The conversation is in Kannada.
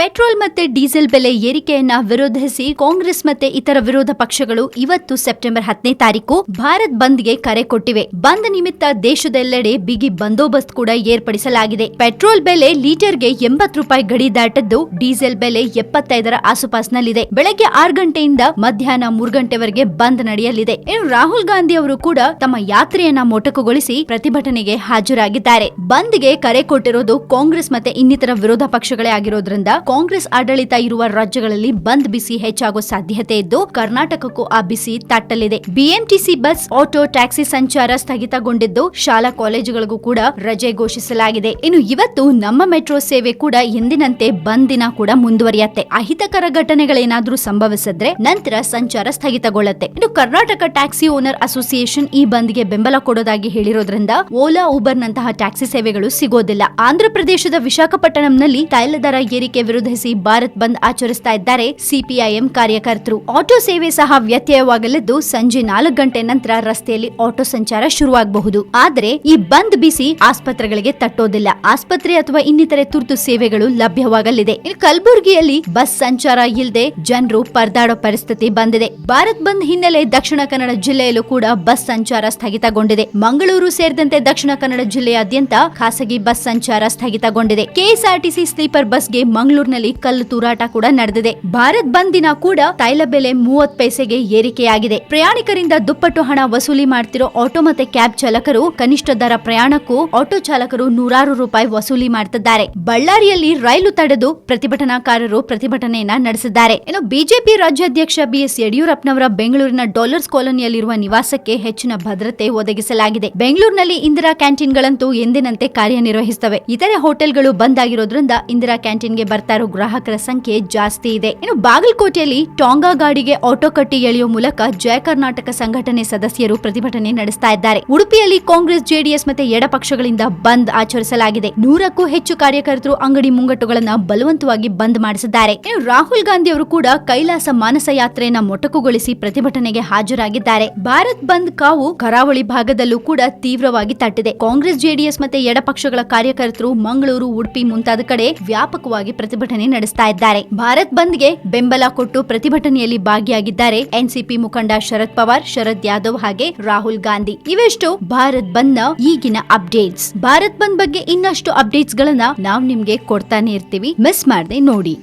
ಪೆಟ್ರೋಲ್ ಮತ್ತೆ ಡೀಸೆಲ್ ಬೆಲೆ ಏರಿಕೆಯನ್ನ ವಿರೋಧಿಸಿ ಕಾಂಗ್ರೆಸ್ ಮತ್ತೆ ಇತರ ವಿರೋಧ ಪಕ್ಷಗಳು ಇವತ್ತು ಸೆಪ್ಟೆಂಬರ್ ಹತ್ತನೇ ತಾರೀಕು ಭಾರತ್ ಬಂದ್ಗೆ ಕರೆ ಕೊಟ್ಟಿವೆ. ಬಂದ್ ನಿಮಿತ್ತ ದೇಶದೆಲ್ಲೆಡೆ ಬಿಗಿ ಬಂದೋಬಸ್ತ್ ಕೂಡ ಏರ್ಪಡಿಸಲಾಗಿದೆ. ಪೆಟ್ರೋಲ್ ಬೆಲೆ ಲೀಟರ್ಗೆ ಎಂಬತ್ತು ರೂಪಾಯಿ ಗಡಿ ದಾಟದ್ದು ಡೀಸೆಲ್ ಬೆಲೆ ಎಪ್ಪತ್ತೈದರ ಆಸುಪಾಸ್ನಲ್ಲಿದೆ. ಬೆಳಗ್ಗೆ ಆರು ಗಂಟೆಯಿಂದ ಮಧ್ಯಾಹ್ನ ಮೂರು ಗಂಟೆವರೆಗೆ ಬಂದ್ ನಡೆಯಲಿದೆ. ಇನ್ನು ರಾಹುಲ್ ಗಾಂಧಿ ಅವರು ಕೂಡ ತಮ್ಮ ಯಾತ್ರೆಯನ್ನ ಮೊಟಕುಗೊಳಿಸಿ ಪ್ರತಿಭಟನೆಗೆ ಹಾಜರಾಗಿದ್ದಾರೆ. ಬಂದ್ಗೆ ಕರೆ ಕೊಟ್ಟಿರೋದು ಕಾಂಗ್ರೆಸ್ ಮತ್ತೆ ಇನ್ನಿತರ ವಿರೋಧ ಪಕ್ಷಗಳೇ ಆಗಿರೋದ್ರಿಂದ ಕಾಂಗ್ರೆಸ್ ಆಡಳಿತ ಇರುವ ರಾಜ್ಯಗಳಲ್ಲಿ ಬಂದ್ ಬಿಸಿ ಹೆಚ್ಚಾಗೋ ಸಾಧ್ಯತೆ ಇದ್ದು, ಕರ್ನಾಟಕಕ್ಕೂ ಆ ಬಿಸಿ ತಟ್ಟಲಿದೆ. ಬಿಎಂಟಿಸಿ ಬಸ್, ಆಟೋ, ಟ್ಯಾಕ್ಸಿ ಸಂಚಾರ ಸ್ಥಗಿತಗೊಂಡಿದ್ದು, ಶಾಲಾ ಕಾಲೇಜುಗಳಿಗೂ ಕೂಡ ರಜೆ ಘೋಷಿಸಲಾಗಿದೆ. ಇನ್ನು ಇವತ್ತು ನಮ್ಮ ಮೆಟ್ರೋ ಸೇವೆ ಕೂಡ ಎಂದಿನಂತೆ ಬಂದ್ ದಿನ ಕೂಡ ಮುಂದುವರಿಯತ್ತೆ. ಅಹಿತಕರ ಘಟನೆಗಳೇನಾದರೂ ಸಂಭವಿಸಿದ್ರೆ ನಂತರ ಸಂಚಾರ ಸ್ಥಗಿತಗೊಳ್ಳುತ್ತೆ. ಇನ್ನು ಕರ್ನಾಟಕ ಟ್ಯಾಕ್ಸಿ ಓನರ್ ಅಸೋಸಿಯೇಷನ್ ಈ ಬಂದ್ಗೆ ಬೆಂಬಲ ಕೊಡೋದಾಗಿ ಹೇಳಿರೋದ್ರಿಂದ ಓಲಾ ಉಬರ್ ನಂತಹ ಟ್ಯಾಕ್ಸಿ ಸೇವೆಗಳು ಸಿಗೋದಿಲ್ಲ. ಆಂಧ್ರ ಪ್ರದೇಶದ ವಿಶಾಖಪಟ್ಟಣಂನಲ್ಲಿ ತೈಲ ದರ ಏರಿಕೆ ವಿರೋಧಿಸಿ ಭಾರತ್ ಬಂದ್ ಆಚರಿಸ್ತಾ ಇದ್ದಾರೆ ಸಿಪಿಐಎಂ ಕಾರ್ಯಕರ್ತರು. ಆಟೋ ಸೇವೆ ಸಹ ವ್ಯತ್ಯಯವಾಗಲಿದ್ದು ಸಂಜೆ ನಾಲ್ಕು ಗಂಟೆ ನಂತರ ರಸ್ತೆಯಲ್ಲಿ ಆಟೋ ಸಂಚಾರ ಶುರುವಾಗಬಹುದು. ಆದರೆ ಈ ಬಂದ್ ಬಿಸಿ ಆಸ್ಪತ್ರೆಗಳಿಗೆ ತಟ್ಟೋದಿಲ್ಲ. ಆಸ್ಪತ್ರೆ ಅಥವಾ ಇನ್ನಿತರೆ ತುರ್ತು ಸೇವೆಗಳು ಲಭ್ಯವಾಗಲಿದೆ. ಕಲಬುರಗಿಯಲ್ಲಿ ಬಸ್ ಸಂಚಾರ ಇಲ್ಲದೆ ಜನರು ಪರದಾಡೋ ಪರಿಸ್ಥಿತಿ ಬಂದಿದೆ. ಭಾರತ್ ಬಂದ್ ಹಿನ್ನೆಲೆ ದಕ್ಷಿಣ ಕನ್ನಡ ಜಿಲ್ಲೆಯಲ್ಲೂ ಕೂಡ ಬಸ್ ಸಂಚಾರ ಸ್ಥಗಿತಗೊಂಡಿದೆ. ಮಂಗಳೂರು ಸೇರಿದಂತೆ ದಕ್ಷಿಣ ಕನ್ನಡ ಜಿಲ್ಲೆಯಾದ್ಯಂತ ಖಾಸಗಿ ಬಸ್ ಸಂಚಾರ ಸ್ಥಗಿತಗೊಂಡಿದೆ. ಕೆಎಸ್ಆರ್ಟಿಸಿ ಸ್ಲೀಪರ್ ಬಸ್ಗೆ ಮಂಗಳೂರಿನಲ್ಲಿ ಕಲ್ಲು ತೂರಾಟ ಕೂಡ ನಡೆದಿದೆ. ಭಾರತ್ ಬಂದ್ ದಿನ ಕೂಡ ತೈಲ ಬೆಲೆ ಮೂವತ್ ಪೈಸೆಗೆ ಏರಿಕೆಯಾಗಿದೆ. ಪ್ರಯಾಣಿಕರಿಂದ ದುಪ್ಪಟ್ಟು ಹಣ ವಸೂಲಿ ಮಾಡ್ತಿರೋ ಆಟೋ ಮತ್ತೆ ಕ್ಯಾಬ್ ಚಾಲಕರು ಕನಿಷ್ಠ ದರ ಪ್ರಯಾಣಕ್ಕೂ ಆಟೋ ಚಾಲಕರು ನೂರಾರು ರೂಪಾಯಿ ವಸೂಲಿ ಮಾಡ್ತಿದ್ದಾರೆ. ಬಳ್ಳಾರಿಯಲ್ಲಿ ರೈಲು ತಡೆದು ಪ್ರತಿಭಟನಾಕಾರರು ಪ್ರತಿಭಟನೆಯನ್ನ ನಡೆಸಿದ್ದಾರೆ. ಇನ್ನು ಬಿಜೆಪಿ ರಾಜ್ಯಾಧ್ಯಕ್ಷ ಬಿಎಸ್ ಯಡಿಯೂರಪ್ಪನವರ ಬೆಂಗಳೂರಿನ ಡಾಲರ್ಸ್ ಕಾಲೋನಿಯಲ್ಲಿರುವ ನಿವಾಸಕ್ಕೆ ಹೆಚ್ಚಿನ ಭದ್ರತೆ ಒದಗಿಸಲಾಗಿದೆ. ಬೆಂಗಳೂರಿನಲ್ಲಿ ಇಂದಿರಾ ಕ್ಯಾಂಟೀನ್ಗಳಂತೂ ಎಂದಿನಂತೆ ಕಾರ್ಯನಿರ್ವಹಿಸುತ್ತವೆ ಇತರೆ ಹೋಟೆಲ್ಗಳು ಬಂದ್ ಆಗಿರೋದ್ರಿಂದ ಇಂದಿರಾ ಕ್ಯಾಂಟೀನ್ಗೆ ಬರ್ತಾ ಇರೋ ಗ್ರಾಹಕರ ಸಂಖ್ಯೆ ಜಾಸ್ತಿ ಇದೆ. ಇನ್ನು ಬಾಗಲಕೋಟೆಯಲ್ಲಿ ಟಾಂಗಾ ಗಾಡಿಗೆ ಆಟೋ ಕಟ್ಟಿ ಎಳೆಯುವ ಮೂಲಕ ಜಯ ಕರ್ನಾಟಕ ಸಂಘಟನೆ ಸದಸ್ಯರು ಪ್ರತಿಭಟನೆ ನಡೆಸ್ತಾ ಇದ್ದಾರೆ. ಉಡುಪಿಯಲ್ಲಿ ಕಾಂಗ್ರೆಸ್, ಜೆಡಿಎಸ್ ಮತ್ತೆ ಎಡಪಕ್ಷಗಳಿಂದ ಬಂದ್ ಆಚರಿಸಲಾಗಿದೆ. ನೂರಕ್ಕೂ ಹೆಚ್ಚು ಕಾರ್ಯಕರ್ತರು ಅಂಗಡಿ ಮುಂಗಟ್ಟುಗಳನ್ನ ಬಲವಂತವಾಗಿ ಬಂದ್ ಮಾಡಿಸಿದ್ದಾರೆ. ಇನ್ನು ರಾಹುಲ್ ಗಾಂಧಿ ಅವರು ಕೂಡ ಕೈಲಾಸ ಮಾನಸ ಯಾತ್ರೆಯನ್ನ ಮೊಟಕುಗೊಳಿಸಿ ಪ್ರತಿಭಟನೆಗೆ ಹಾಜರಾಗಿದ್ದಾರೆ. ಭಾರತ್ ಬಂದ್ ಕಾವು ಕರಾವಳಿ ಭಾಗದಲ್ಲೂ ಕೂಡ ತೀವ್ರವಾಗಿ ತಟ್ಟಿದೆ. ಕಾಂಗ್ರೆಸ್, ಜೆಡಿಎಸ್ ಮತ್ತೆ ಎಡಪಕ್ಷಗಳ ಕಾರ್ಯಕರ್ತರು ಮಂಗಳೂರು, ಉಡುಪಿ ಮುಂತಾದ ಕಡೆ ವ್ಯಾಪಕವಾಗಿ ಪ್ರತಿಭಟನೆ ನಡೆಸ್ತಾ ಇದ್ದಾರೆ. ಭಾರತ್ ಬಂದ್ಗೆ ಬೆಂಬಲ ಕೊಟ್ಟು ಪ್ರತಿಭಟನೆಯಲ್ಲಿ ಭಾಗಿಯಾಗಿದ್ದಾರೆ ಎನ್ಸಿಪಿ ಮುಖಂಡ ಶರದ್ ಪವಾರ್, ಶರದ್ ಯಾದವ್ ಹಾಗೆ ರಾಹುಲ್ ಗಾಂಧಿ. ಇವೆಷ್ಟು ಭಾರತ್ ಬಂದ್ ಈಗಿನ ಅಪ್ಡೇಟ್ಸ್. ಭಾರತ್ ಬಂದ್ ಬಗ್ಗೆ ಇನ್ನಷ್ಟು ಅಪ್ಡೇಟ್ಸ್ ಗಳನ್ನ ನಾವು ನಿಮ್ಗೆ ಕೊಡ್ತಾನೆ ಇರ್ತೀವಿ. ಮಿಸ್ ಮಾಡದೆ ನೋಡಿ.